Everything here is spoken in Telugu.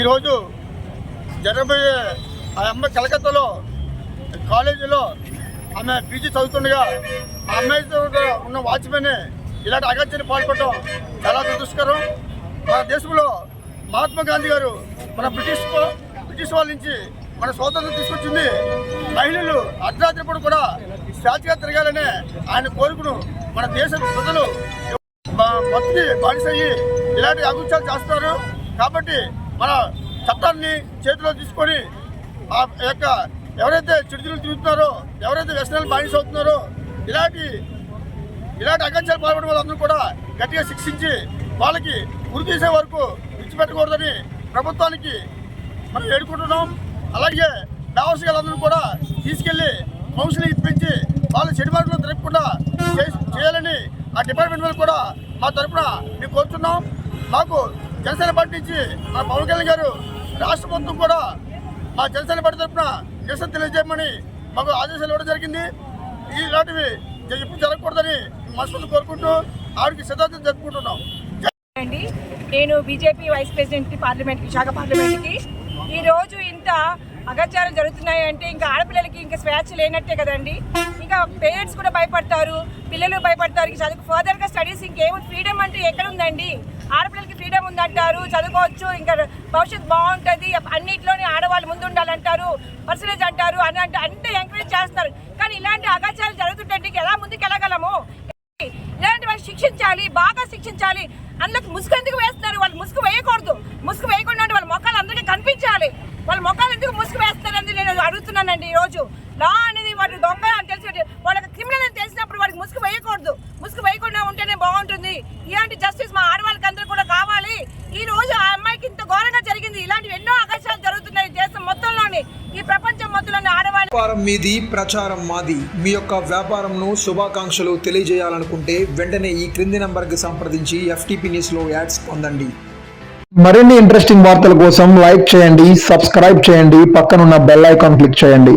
ఈరోజు జరగబోయే ఆ అమ్మాయి కలకత్తాలో కాలేజీలో ఆమె పీజీ చదువుతుండగా ఆ అమ్మాయితో ఉన్న వాచ్మెన్ ఇలాంటి అగత్యని పాల్పడటం చాలా దుష్కరం మన దేశంలో మహాత్మా గాంధీ గారు మన బ్రిటిష్ బ్రిటిష్ వాళ్ళ నుంచి మన స్వాతంత్రం తీసుకొచ్చింది. మహిళలు అర్ధరాత్రి పూట కూడా స్వేచ్ఛగా తిరగాలనే ఆయన కోరుకును మన దేశ ప్రజలు. మొత్తం బానిసయ్యి ఇలాంటి అగుత్యాలు చేస్తారు. కాబట్టి మన చట్టాన్ని చేతిలో తీసుకొని ఆ యొక్క ఎవరైతే చిడుచులు తిరుగుతున్నారో ఎవరైతే వ్యసనాలు బానిస అవుతున్నారో ఇలాంటి ఇలాంటి అగత్యాలు పాల్పడిన వాళ్ళందరూ కూడా గట్టిగా శిక్షించి వాళ్ళకి గురి తీసే వరకు విడిచిపెట్టకూడదని ప్రభుత్వానికి మనం వేడుకుంటున్నాం. అలాగే వ్యవసాయాలందరూ కూడా తీసుకెళ్ళి కౌన్సిలింగ్ ఇప్పించి వాళ్ళ చెడు మార్గంలో తిరగకుండా చే- చేయాలని ఆ డిపార్ట్మెంట్ వాళ్ళు కూడా మా తరఫున మేము కోరుతున్నాం మాకు జనసేన పార్టీ నుంచి మా పవన్ కళ్యాణ్ గారు రాష్ట్ర మొత్తం కూడా మా జనసేన పార్టీ తరఫున నిరసన తెలియజేయమని మాకు ఆదేశాలు ఇవ్వడం జరిగింది. ఇలాంటివి ఎప్పుడు జరగకూడదని మనస్ఫూర్తి కోరుకుంటూ ఆవిడకి సిద్ధాంతం జరుపుకుంటున్నాం. అండి నేను BJP vice president parliament Visakha పార్లమెంట్కి ఈరోజు ఇంత అగత్యాలు జరుగుతున్నాయి అంటే ఇంకా ఆడపిల్లలకి ఇంకా స్వేచ్ఛ లేనట్టే కదండి. ఇంకా పేరెంట్స్ కూడా భయపడతారు పిల్లలు భయపడతారు. ఇంకా చదువు ఫర్దర్గా స్టడీస్ ఇంకేమో ఫ్రీడమ్ అంటే ఎక్కడ ఉందండి ఆడపిల్లలకి ఫ్రీడమ్ ఉందంటారు చదువుకోవచ్చు ఇంకా భవిష్యత్తు బాగుంటుంది. అన్నింటిలోనే ఆడవాళ్ళు ముందు ఉండాలంటారు పర్సనేజ్ అంటారు అని అంటే అంటే ఎంకరేజ్ చేస్తారు. కానీ ఇలాంటి అగాచారాలు జరుగుతుంటే ఇంకా ఎలా ముందుకు వెళ్ళగలము ఇలాంటి వాళ్ళు శిక్షించాలి బాగా శిక్షించాలి. అందులోకి ముసుగు ఎందుకు వేస్తున్నారు? వాళ్ళు ముసుగు వేయకూడదు. ముసుగు వేయకుండా వాళ్ళ మొక్కలు అందరికీ కనిపించాలి. వాళ్ళ మొక్కలు ఎందుకు ముసుగు వేస్తారని నేను అడుగుతున్నానండి ఈ రోజు లా అనేది వాటి దొంగ అని తెలిసి వాళ్ళకి క్రిమినల్ అని తెలిసినప్పుడు వాడికి ముసుగు వేయకూడదు. ముసుగు వేయకుండా ఉంటేనే బాగుంటుంది. ఇలాంటి జస్టిస్ మా ఆడవాళ్ళకి అందరూ కూడా కావాలి. ఈ రోజు ఆ అమ్మాయికి ఇంత ఘోరంగా జరిగింది. ఇలాంటివి ఎన్నో ఆకాశాలు జరుగుతున్నాయి దేశం మొత్తంలోని ఈ ప్రపంచం మొత్తంలోని ఆడవాళ్ళు. వ్యాపారం మీది ప్రచారం మాది. మీ యొక్క వ్యాపారంను శుభాకాంక్షలు తెలియజేయాలనుకుంటే వెంటనే ఈ క్రింది నంబర్కి సంప్రదించి ఎఫ్టీపీ న్యూస్లో యాడ్స్ పొందండి. మరిన్ని ఇంట్రెస్టింగ్ వార్తల కోసం లైక్ చేయండి సబ్స్క్రైబ్ చేయండి పక్కనున్న బెల్ ఐకాన్ క్లిక్ చేయండి.